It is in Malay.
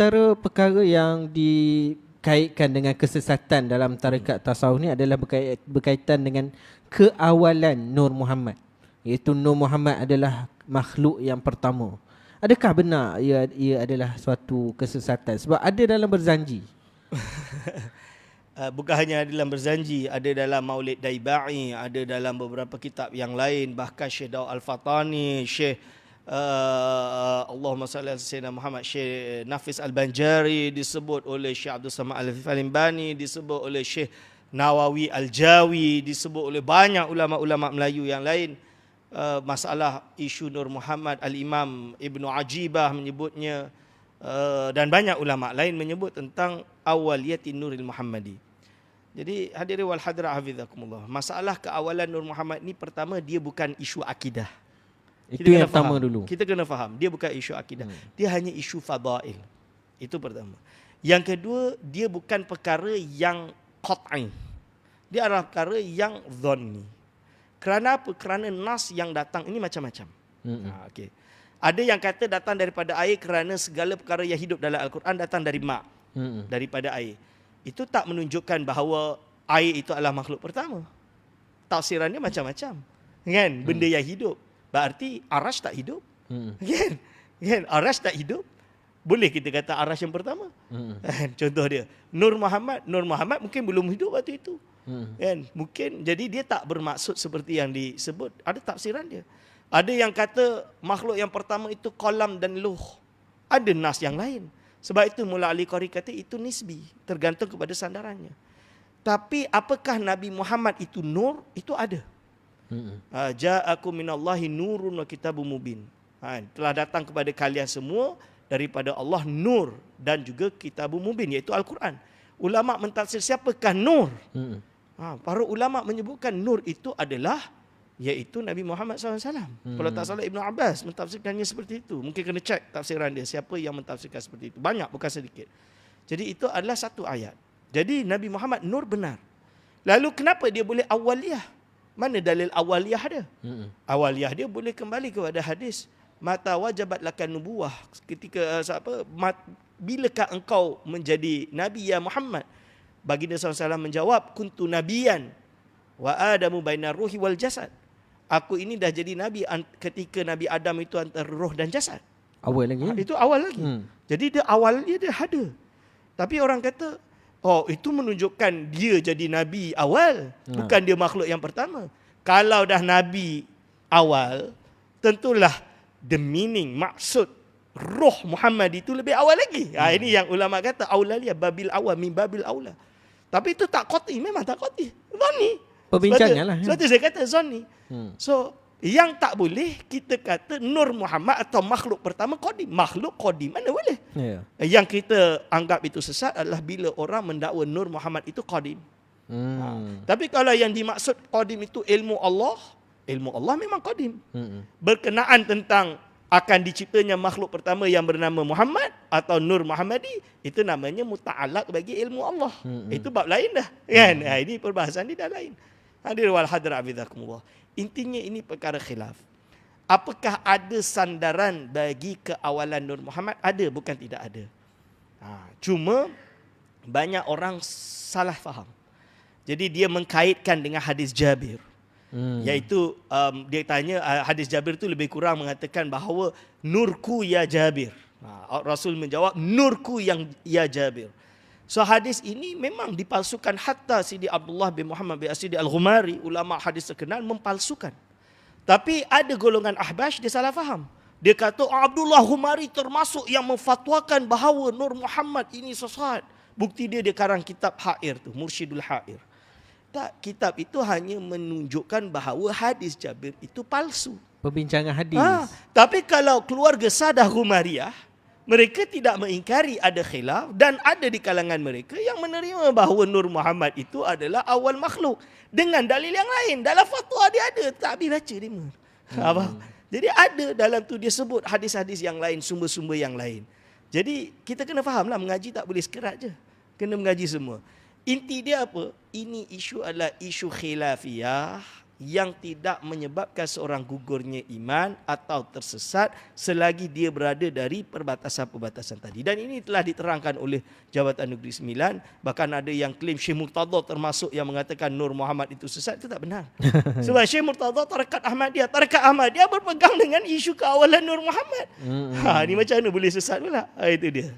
antara perkara yang dikaitkan dengan kesesatan dalam tarekat tasawuf ni adalah berkait, berkaitan dengan keawalan Nur Muhammad. Iaitu Nur Muhammad adalah makhluk yang pertama. Adakah benar ia ia adalah suatu kesesatan? Sebab ada dalam berzanji. Uh, bukan hanya dalam berzanji, ada dalam Maulid Daibai, ada dalam beberapa kitab yang lain, bahkan Syekh Daud Al-Fatani, Syekh uh, Allahumma salli ala sayyidina Muhammad Syekh Nafis Al-Banjari disebut oleh Syekh Abdul Samad Al-Falimbani disebut oleh Syekh Nawawi Al-Jawi disebut oleh banyak ulama-ulama Melayu yang lain uh, masalah isu Nur Muhammad Al-Imam Ibnu Ajibah menyebutnya uh, dan banyak ulama lain menyebut tentang awaliyati Nuril Muhammadi jadi hadirin wal hadirah hafizakumullah. Masalah keawalan Nur Muhammad ni pertama dia bukan isu akidah. Itu Kita yang pertama faham. dulu. Kita kena faham, dia bukan isu akidah. Hmm. Dia hanya isu fadail. Itu pertama. Yang kedua, dia bukan perkara yang qat'i. Dia adalah perkara yang dhanni. Kerana apa? Kerana nas yang datang ini macam-macam. Mm-mm. Ha, okay. Ada yang kata datang daripada air kerana segala perkara yang hidup dalam Al-Quran datang dari mak, Mm-mm. daripada air. Itu tak menunjukkan bahawa air itu adalah makhluk pertama. Tafsirannya macam-macam. Kan? Benda yang hidup. Berarti arash tak hidup. Mm-mm. Kan? Kan? Arash tak hidup. Boleh kita kata arash yang pertama. Mm-mm. Kan? Contoh dia. Nur Muhammad. Nur Muhammad mungkin belum hidup waktu itu. Mm-mm. Kan? Mungkin jadi dia tak bermaksud seperti yang disebut. Ada tafsiran dia. Ada yang kata makhluk yang pertama itu kolam dan luh. Ada nas yang lain. Sebab itu Mula Ali Qari kata itu nisbi. Tergantung kepada sandarannya. Tapi apakah Nabi Muhammad itu nur? Itu ada. Ha, Ja'akum minallahi nurun wa kitabun mubin. Ha, telah datang kepada kalian semua daripada Allah nur dan juga kitabun mubin iaitu Al-Quran. Ulama mentafsir siapakah nur? Ha, para ulama menyebutkan nur itu adalah iaitu Nabi Muhammad SAW. Hmm. Kalau tak salah Ibn Abbas mentafsirkannya seperti itu. Mungkin kena cek tafsiran dia siapa yang mentafsirkan seperti itu. Banyak bukan sedikit. Jadi itu adalah satu ayat. Jadi Nabi Muhammad nur benar. Lalu kenapa dia boleh awaliyah? Mana dalil awaliyah dia? Mm-mm. Awaliyah dia boleh kembali kepada hadis mata wajabat lakan nubuwah ketika uh, apa mat, bilakah engkau menjadi nabi ya Muhammad baginda SAW menjawab kuntu nabiyan wa adamu bainar ruhi wal jasad aku ini dah jadi nabi ketika nabi Adam itu antara roh dan jasad Awal lagi. Ha, itu awal lagi Hmm. jadi dia awalnya dia ada tapi orang kata oh itu menunjukkan dia jadi nabi awal Ha. bukan dia makhluk yang pertama kalau dah nabi awal tentulah the meaning maksud roh Muhammad itu lebih awal lagi. Ha, ini yang ulama kata aulalia babil awal min babil aula. Tapi itu tak qati, memang tak qati. Zani. Perbincangan lah, ya. Sebab tu saya kata zani. Hmm. So, yang tak boleh kita kata Nur Muhammad atau makhluk pertama qadim. Makhluk qadim mana boleh? Ya. Yang kita anggap itu sesat adalah bila orang mendakwa Nur Muhammad itu qadim. Hmm. Tapi kalau yang dimaksud qadim itu ilmu Allah, ilmu Allah memang qadim. Mm-mm. Berkenaan tentang akan diciptanya makhluk pertama yang bernama Muhammad atau Nur Muhammadi, itu namanya muta'alaq bagi ilmu Allah. Hmm. Itu bab lain dah. Kan? Ha, ini perbahasan ni dah lain. Hadir wal hadra abidakumullah. Intinya ini perkara khilaf. Apakah ada sandaran bagi keawalan Nur Muhammad? Ada, bukan tidak ada. Ha, cuma banyak orang salah faham. Jadi dia mengkaitkan dengan hadis Jabir. Hmm. Iaitu um, dia tanya uh, hadis Jabir itu lebih kurang mengatakan bahawa nurku ya Jabir. Ha, Rasul menjawab nurku yang ya Jabir. So hadis ini memang dipalsukan hatta Sidi Abdullah bin Muhammad bin Asidi Al-Ghumari ulama hadis terkenal mempalsukan. Tapi ada golongan ahbash dia salah faham. Dia kata "Oh, Abdullah Ghumari termasuk yang memfatwakan bahawa Nur Muhammad ini sesat. Bukti dia dia karang kitab Hair tu, Mursyidul Hair. Tak, kitab itu hanya menunjukkan bahawa hadis Jabir itu palsu. Perbincangan hadis. Ha, tapi kalau keluarga Sadah Humariyah, mereka tidak mengingkari ada khilaf dan ada di kalangan mereka yang menerima bahawa Nur Muhammad itu adalah awal makhluk. Dengan dalil yang lain. Dalam fatwa dia ada. Tak habis baca dia. Hmm. Apa? Jadi ada dalam tu dia sebut hadis-hadis yang lain, sumber-sumber yang lain. Jadi kita kena faham lah mengaji tak boleh sekerat je. Kena mengaji semua. Inti dia apa? Ini isu adalah isu khilafiyah yang tidak menyebabkan seorang gugurnya iman atau tersesat selagi dia berada dari perbatasan-perbatasan tadi. Dan ini telah diterangkan oleh Jabatan Negeri Sembilan. Bahkan ada yang klaim Syekh Murtada termasuk yang mengatakan Nur Muhammad itu sesat. Itu tak benar. Sebab Syekh Murtada tarekat Ahmadiyah. Tarekat Ahmadiyah berpegang dengan isu keawalan Nur Muhammad. Ha, ni macam mana boleh sesat pula? Ha, itu dia.